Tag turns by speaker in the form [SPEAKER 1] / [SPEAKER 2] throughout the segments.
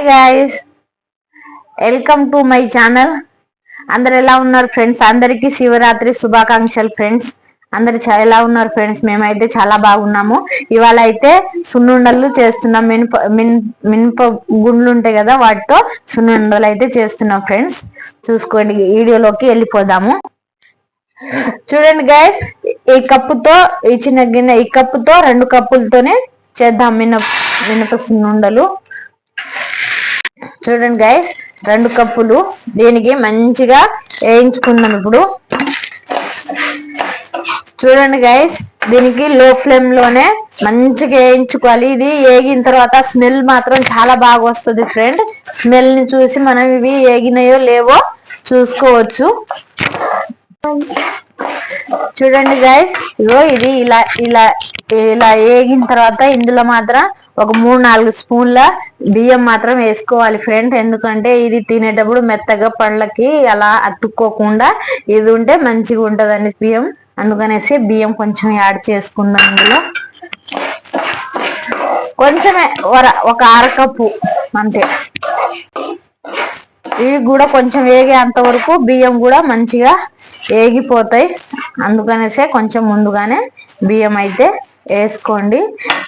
[SPEAKER 1] Hi guys welcome to my channel అందరు ఎలా ఉన్నారు ఫ్రెండ్స్ అందరికీ శివరాత్రి శుభాకాంక్షలు ఫ్రెండ్స్ అందరు ఎలా ఉన్నారు ఫ్రెండ్స్ మేమైతే చాలా బాగున్నాము. ఇవాళ అయితే సున్నుండలు చేస్తున్నాం. మినప మినప గుండ్లు ఉంటాయి కదా వాటితో సున్నుండలు అయితే చేస్తున్నాం ఫ్రెండ్స్ చూసుకోండి వీడియోలోకి వెళ్ళిపోదాము. చూడండి గాయస్ ఈ కప్పుతో ఈ చిన్న గిన్నె ఈ కప్పుతో రెండు కప్పులతోనే చేద్దాం మినప మినప సున్నుండలు. చూడండి గైస్ రెండు కప్పులు దీనికి మంచిగా వేయించుకుందాం ఇప్పుడు. చూడండి గైస్ దీనికి లో ఫ్లేమ్లోనే మంచిగా వేయించుకోవాలి. ఇది వేగిన తర్వాత స్మెల్ మాత్రం చాలా బాగా వస్తుంది ఫ్రెండ్ స్మెల్ని చూసి మనం ఇవి వేగినాయో లేవో చూసుకోవచ్చు. చూడండి గైస్ ఇగో ఇది ఇలా ఇలా ఇలా వేగిన తర్వాత ఇందులో మాత్రం ఒక మూడు నాలుగు స్పూన్ల బియ్యం మాత్రం వేసుకోవాలి ఫ్రెండ్ ఎందుకంటే ఇది తినేటప్పుడు మెత్తగా పళ్ళకి అలా అతుక్కోకుండా ఇది ఉంటే మంచిగా ఉంటదండి బియ్యం. అందుకనేసి బియ్యం కొంచెం యాడ్ చేసుకుందాం ఇందులో. కొంచెమే ఒక అరకప్పు అంతే. ఇవి కూడా కొంచెం వేగేంత వరకు బియ్యం కూడా మంచిగా వేగిపోతాయి. అందుకనేసే కొంచెం ముందుగానే బియ్యం అయితే వేసుకోండి.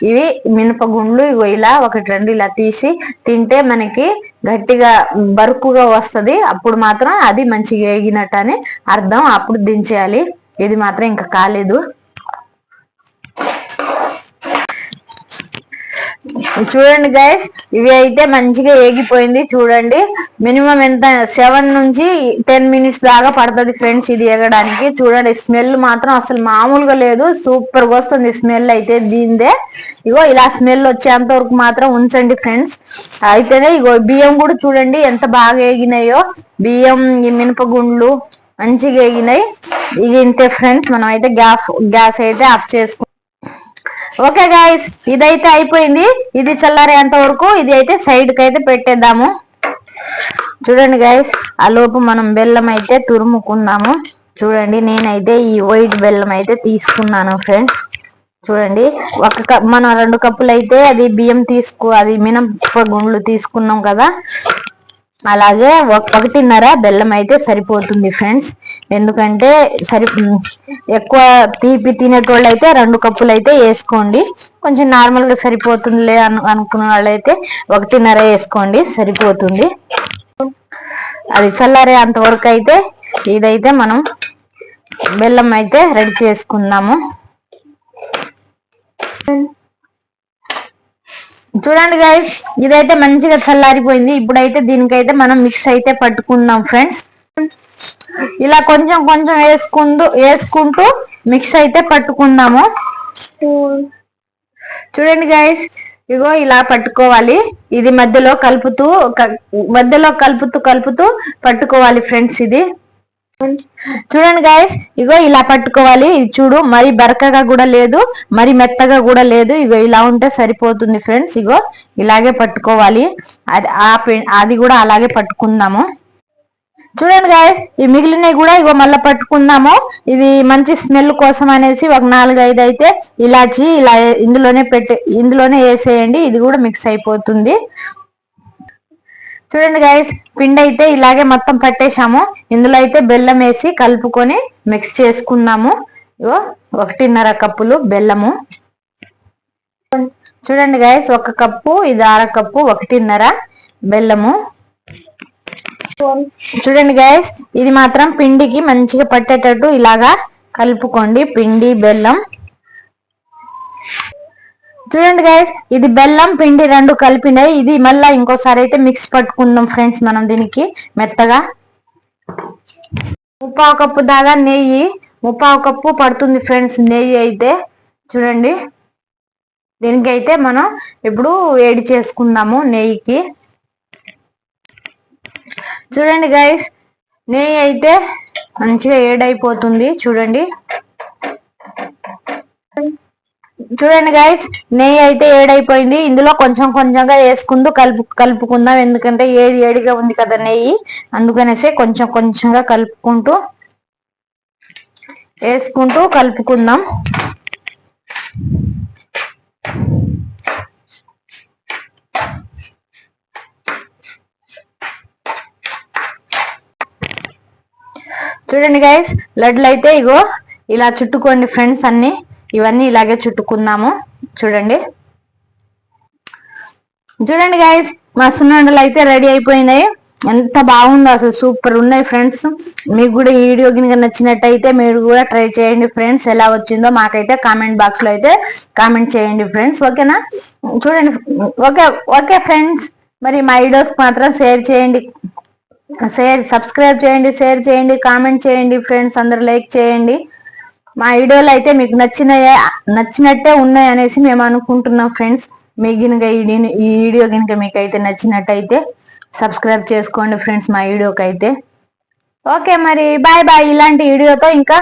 [SPEAKER 1] ఇవి మినపగుండ్లు ఇగో ఇలా ఒకటి రెండు ఇలా తీసి తింటే మనకి గట్టిగా బరుకుగా వస్తుంది. అప్పుడు మాత్రం అది మంచిగా వేగినట్టు అని అర్థం అప్పుడు దించేయాలి. ఇది మాత్రం ఇంకా కాలేదు. చూడండి గైస్ ఇవి అయితే మంచిగా ఏగిపోయింది చూడండి. మినిమం ఎంత? సెవెన్ నుంచి టెన్ మినిట్స్ దాకా పడుతుంది ఫ్రెండ్స్ ఇది ఎగడానికి చూడండి స్మెల్ మాత్రం అసలు మామూలుగా లేదు. సూపర్గా వస్తుంది స్మెల్ అయితే దీందే. ఇగో ఇలా స్మెల్ వచ్చేంత వరకు మాత్రం ఉంచండి ఫ్రెండ్స్ అయితేనే ఇగో బియ్యం కూడా చూడండి ఎంత బాగా ఏగినాయో. బియ్యం ఈ మినపగుండ్లు మంచిగా ఏగినాయి. ఇది ఇంతే ఫ్రెండ్స్ మనం అయితే గ్యాస్ గ్యాస్ అయితే ఆఫ్ చేసుకుంటాం ఓకే గాయస్ ఇదైతే అయిపోయింది. ఇది చల్లారేంత వరకు ఇది అయితే సైడ్కి అయితే పెట్టేద్దాము. చూడండి గాయస్ ఆ లోపు మనం బెల్లం అయితే తురుముకుందాము. చూడండి నేనైతే ఈ వైట్ బెల్లం అయితే తీసుకున్నాను ఫ్రెండ్స్ చూడండి ఒక కప్ మనం రెండు కప్పులు అయితే అది బియ్యం తీసుకో అది మినప గుండ్లు తీసుకున్నాం కదా. అలాగే ఒకటిన్నర బెల్లం అయితే సరిపోతుంది ఫ్రెండ్స్. ఎందుకంటే సరి ఎక్కువ తీపి తినేటోళ్ళు అయితే రెండు కప్పులు అయితే వేసుకోండి. కొంచెం నార్మల్గా సరిపోతుందిలే అను అనుకున్న వాళ్ళైతే ఒకటిన్నర వేసుకోండి సరిపోతుంది. అది చల్లారే అంతవరకు అయితే ఇదైతే మనం బెల్లం అయితే రెడీ చేసుకుందాము. చూడండి గైస్ ఇదైతే మంచిగా చల్లారిపోయింది. ఇప్పుడైతే దీనికైతే మనం మిక్స్ అయితే పట్టుకుందాం ఫ్రెండ్స్ ఇలా కొంచెం కొంచెం వేసుకుంటూ వేసుకుంటూ మిక్స్ అయితే పట్టుకుందాము. చూడండి గైస్ ఇగో ఇలా పట్టుకోవాలి. ఇది మధ్యలో కలుపుతూ మధ్యలో కలుపుతూ కలుపుతూ పట్టుకోవాలి ఫ్రెండ్స్ ఇది. చూడండి గాయస్ ఇగో ఇలా పట్టుకోవాలి. ఇది చూడు మరి బరకగా కూడా లేదు మరి మెత్తగా కూడా లేదు. ఇగో ఇలా ఉంటే సరిపోతుంది ఫ్రెండ్స్ ఇగో ఇలాగే పట్టుకోవాలి. అది ఆ అది కూడా అలాగే పట్టుకుందాము. చూడండి గాయస్ ఈ మిగిలినవి కూడా ఇగో మళ్ళీ పట్టుకుందాము. ఇది మంచి స్మెల్ కోసం అనేసి ఒక నాలుగు ఐదు అయితే ఇలాచి ఇలా ఇందులోనే పెట్టే ఇందులోనే వేసేయండి. ఇది కూడా మిక్స్ అయిపోతుంది. చూడండి గైస్ పిండి అయితే ఇలాగే మొత్తం పట్టేశాము. ఇందులో అయితే బెల్లం వేసి కలుపుకొని మిక్స్ చేసుకున్నాము. ఇగో ఒకటిన్నర కప్పులు బెల్లము. చూడండి గైస్ ఒక కప్పు ఇది అర కప్పు ఒకటిన్నర బెల్లము. చూడండి గైస్ ఇది మాత్రం పిండికి మంచిగా పట్టేటట్టు ఇలాగా కలుపుకోండి. పిండి బెల్లం. చూడండి గైస్ ఇది బెల్లం పిండి రెండు కలిపినాయి. ఇది మళ్ళీ ఇంకోసారి అయితే మిక్స్ పట్టుకుందాం ఫ్రెండ్స్ మనం దీనికి మెత్తగా. ముప్పావు కప్పు దాకా నెయ్యి ముప్పావు కప్పు పడుతుంది ఫ్రెండ్స్ నెయ్యి అయితే. చూడండి. దీనికి అయితే మనం ఇప్పుడు వేడి చేసుకుందాము నెయ్యికి. చూడండి గైస్ నెయ్యి అయితే మంచిగా ఏడైపోతుంది. చూడండి. చూడండి గైస్ నెయ్యి అయితే ఏడైపోయింది. ఇందులో కొంచెం కొంచెంగా వేసుకుందాం కలుపు కలుపుకుందాం. ఎందుకంటే ఏడి ఏడిగా ఉంది కదా నెయ్యి. అందుకనేసి కొంచెం కొంచెంగా కలుపుకుంటూ వేసుకుంటూ కలుపుకుందాం. చూడండి గైస్ లడ్లు అయితే ఇగో ఇలా చుట్టుకోండి ఫ్రెండ్స్ అన్ని. ఇవన్నీ ఇలాగే చుట్టుకుందాము. చూడండి. చూడండి గాయస్ మా సున్నుండలు అయితే రెడీ అయిపోయినాయి. ఎంత బాగుందో అసలు సూపర్ ఉన్నాయి ఫ్రెండ్స్ మీకు కూడా ఈ వీడియో కనుక నచ్చినట్టయితే మీరు కూడా ట్రై చేయండి ఫ్రెండ్స్ ఎలా వచ్చిందో మాకైతే కామెంట్ బాక్స్లో అయితే కామెంట్ చేయండి ఫ్రెండ్స్ ఓకేనా చూడండి ఓకే ఓకే ఫ్రెండ్స్ మరి మా వీడియోస్ మాత్రం షేర్ చేయండి. షేర్ సబ్స్క్రైబ్ చేయండి షేర్ చేయండి కామెంట్ చేయండి ఫ్రెండ్స్ అందరు లైక్ చేయండి. మా వీడియోలు అయితే మీకు నచ్చిన నచ్చినట్టే ఉన్నాయి అనేసి మేము అనుకుంటున్నాం ఫ్రెండ్స్. మీ గినక ఈ వీడియో గినక మీకు అయితే నచ్చినట్టయితే సబ్స్క్రైబ్ చేసుకోండి ఫ్రెండ్స్ మా వీడియోకి అయితే ఓకే మరి బాయ్ బాయ్. ఇలాంటి వీడియోతో ఇంకా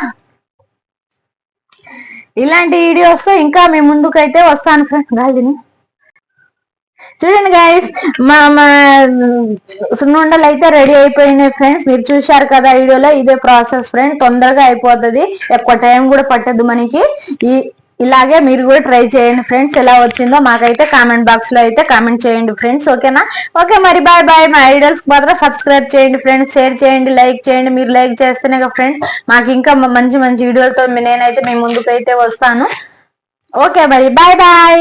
[SPEAKER 1] ఇలాంటి వీడియోస్తో ఇంకా మీ ముందుకైతే వస్తాను ఫ్రెండ్స్ గాలిని చూడండి గైస్ మా మా సున్నుండలు అయితే రెడీ అయిపోయినాయి ఫ్రెండ్స్ మీరు చూశారు కదా వీడియోలో ఇదే ప్రాసెస్ ఫ్రెండ్ తొందరగా అయిపోతుంది. ఎక్కువ టైం కూడా పట్టదు మనకి. ఈ ఇలాగే మీరు కూడా ట్రై చేయండి ఫ్రెండ్స్ ఎలా వచ్చిందో మాకైతే కామెంట్ బాక్స్లో అయితే కామెంట్ చేయండి ఫ్రెండ్స్ ఓకేనా ఓకే మరి బాయ్ బాయ్ మా ఐడల్స్ మాత్రం సబ్స్క్రైబ్ చేయండి ఫ్రెండ్స్ షేర్ చేయండి లైక్ చేయండి. మీరు లైక్ చేస్తేనే ఫ్రెండ్స్ మాకు ఇంకా మంచి మంచి వీడియోలతో నేనైతే మీ ముందుకైతే వస్తాను. ఓకే మరి బాయ్ బాయ్